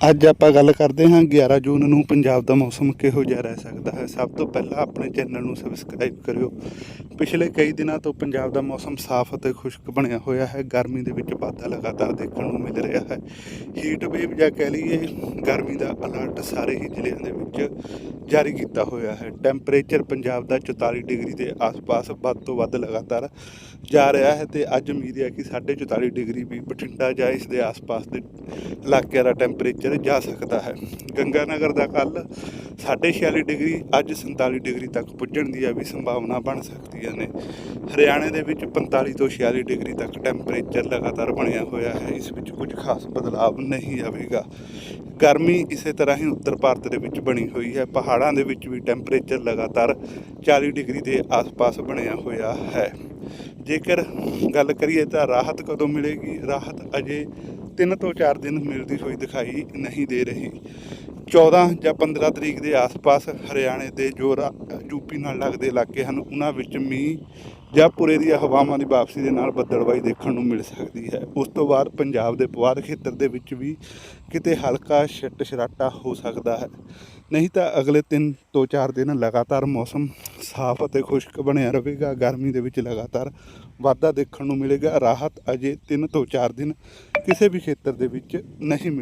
ਅੱਜ ਆਪਾਂ ਗੱਲ ਕਰਦੇ ਹਾਂ 11 ਜੂਨ ਨੂੰ ਪੰਜਾਬ ਦਾ ਮੌਸਮ ਕਿਹੋ ਜਿਹਾ ਰਹਿ ਸਕਦਾ ਹੈ। ਸਭ ਤੋਂ ਪਹਿਲਾਂ ਆਪਣੇ ਚੈਨਲ ਨੂੰ ਸਬਸਕ੍ਰਾਈਬ ਕਰਿਓ। ਪਿਛਲੇ ਕਈ ਦਿਨਾਂ ਤੋਂ ਪੰਜਾਬ ਦਾ ਮੌਸਮ ਸਾਫ਼ ਅਤੇ ਖੁਸ਼ਕ ਬਣਿਆ ਹੋਇਆ ਹੈ। ਗਰਮੀ ਦੇ ਵਿੱਚ ਵਾਧਾ ਲਗਾਤਾਰ ਦੇਖਣ ਨੂੰ ਮਿਲ ਰਿਹਾ ਹੈ। ਹੀਟ ਵੇਵ ਜਾਂ ਕਹਿ ਲਈਏ ਗਰਮੀ ਦਾ ਅਲਰਟ ਸਾਰੇ ਹੀ ਜ਼ਿਲ੍ਹਿਆਂ ਦੇ ਵਿੱਚ ਜਾਰੀ ਕੀਤਾ ਹੋਇਆ ਹੈ। ਟੈਂਪਰੇਚਰ ਪੰਜਾਬ ਦਾ 44 ਡਿਗਰੀ ਦੇ ਆਸ-ਪਾਸ ਵੱਧ ਤੋਂ ਵੱਧ ਲਗਾਤਾਰ ਜਾ ਰਿਹਾ ਹੈ ਤੇ ਅੱਜ ਉਮੀਦ ਹੈ ਕਿ 44 ਡਿਗਰੀ ਵੀ ਬਠਿੰਡਾ ਜਾਂ ਇਸ ਦੇ ਆਸ-ਪਾਸ ਦੇ ਇਲਾਕਿਆਂ ਦਾ ਟੈਂਪਰੇਚਰ ਜਾ ਸਕਦਾ ਹੈ। ਗੰਗਾ ਨਗਰ ਦਾ ਕੱਲ 46 ਡਿਗਰੀ, ਅੱਜ 47 ਡਿਗਰੀ ਤੱਕ ਪੁੱਜਣ ਦੀ ਵੀ ਸੰਭਾਵਨਾ ਬਣ ਸਕਦੀਆਂ ਨੇ। ਹਰਿਆਣੇ ਦੇ ਵਿੱਚ 45 ਤੋਂ 46 ਡਿਗਰੀ ਤੱਕ ਟੈਂਪਰੇਚਰ ਲਗਾਤਾਰ ਬਣਿਆ ਹੋਇਆ ਹੈ। ਇਸ ਵਿੱਚ ਕੁਝ ਖਾਸ ਬਦਲਾਵ ਨਹੀਂ ਆਵੇਗਾ। ਗਰਮੀ ਇਸੇ ਤਰ੍ਹਾਂ ਹੀ ਉੱਤਰ ਭਾਰਤ ਦੇ ਵਿੱਚ ਬਣੀ ਹੋਈ ਹੈ। ਪਹਾੜਾਂ ਦੇ ਵਿੱਚ ਵੀ ਟੈਂਪਰੇਚਰ ਲਗਾਤਾਰ 40 ਡਿਗਰੀ ਦੇ ਆਸ-ਪਾਸ ਬਣਿਆ ਹੋਇਆ ਹੈ। ਜੇਕਰ ਗੱਲ ਕਰੀਏ ਤਾਂ ਰਾਹਤ ਕਦੋਂ ਮਿਲੇਗੀ? ਰਾਹਤ ਅਜੇ 3 ਤੋਂ 4 ਦਿਨ ਮਿਲਦੀ ਹੋਈ ਦਿਖਾਈ ਨਹੀਂ ਦੇ ਰਹੀ। 14 ਜਾਂ 15 ਤਰੀਕ ਦੇ ਆਸ-ਪਾਸ ਹਰਿਆਣੇ ਦੇ ਜੋ ਰਾ- ਯੂਪੀ ਨਾਲ ਲੱਗਦੇ ਇਲਾਕੇ ਹਨ। ਉਹਨਾਂ ਵਿੱਚ ਮੀਂਹ ਜਾਂ ਪੁਰੇ ਦੀਆਂ ਹਵਾਵਾਂ ਦੀ ਵਾਪਸੀ ਦੇ ਨਾਲ ਬੱਦਲਬਾਈ ਦੇਖਣ ਨੂੰ ਮਿਲ ਸਕਦੀ ਹੈ। ਉਸ ਤੋਂ ਬਾਅਦ ਪੰਜਾਬ ਦੇ ਪਵਾਰ ਖੇਤਰ ਦੇ ਵਿੱਚ ਵੀ ਕਿਤੇ ਹਲਕਾ ਛਿੱਟ ਛਰਾਟਾ ਹੋ ਸਕਦਾ ਹੈ। ਨਹੀਂ ਤਾਂ ਅਗਲੇ 3 ਤੋਂ 4 ਦਿਨ ਲਗਾਤਾਰ ਮੌਸਮ ਸਾਫ਼ ਅਤੇ ਖੁਸ਼ਕ ਬਣਿਆ ਰਹੇਗਾ। ਗਰਮੀ ਦੇ ਵਿੱਚ ਲਗਾਤਾਰ ਵਾਧਾ ਦੇਖਣ ਨੂੰ ਮਿਲੇਗਾ। ਰਾਹਤ ਅਜੇ 3 ਤੋਂ 4 ਦਿਨ ਕਿਸੇ ਵੀ ਖੇਤਰ ਦੇ ਵਿੱਚ ਨਹੀਂ ਮਿਲ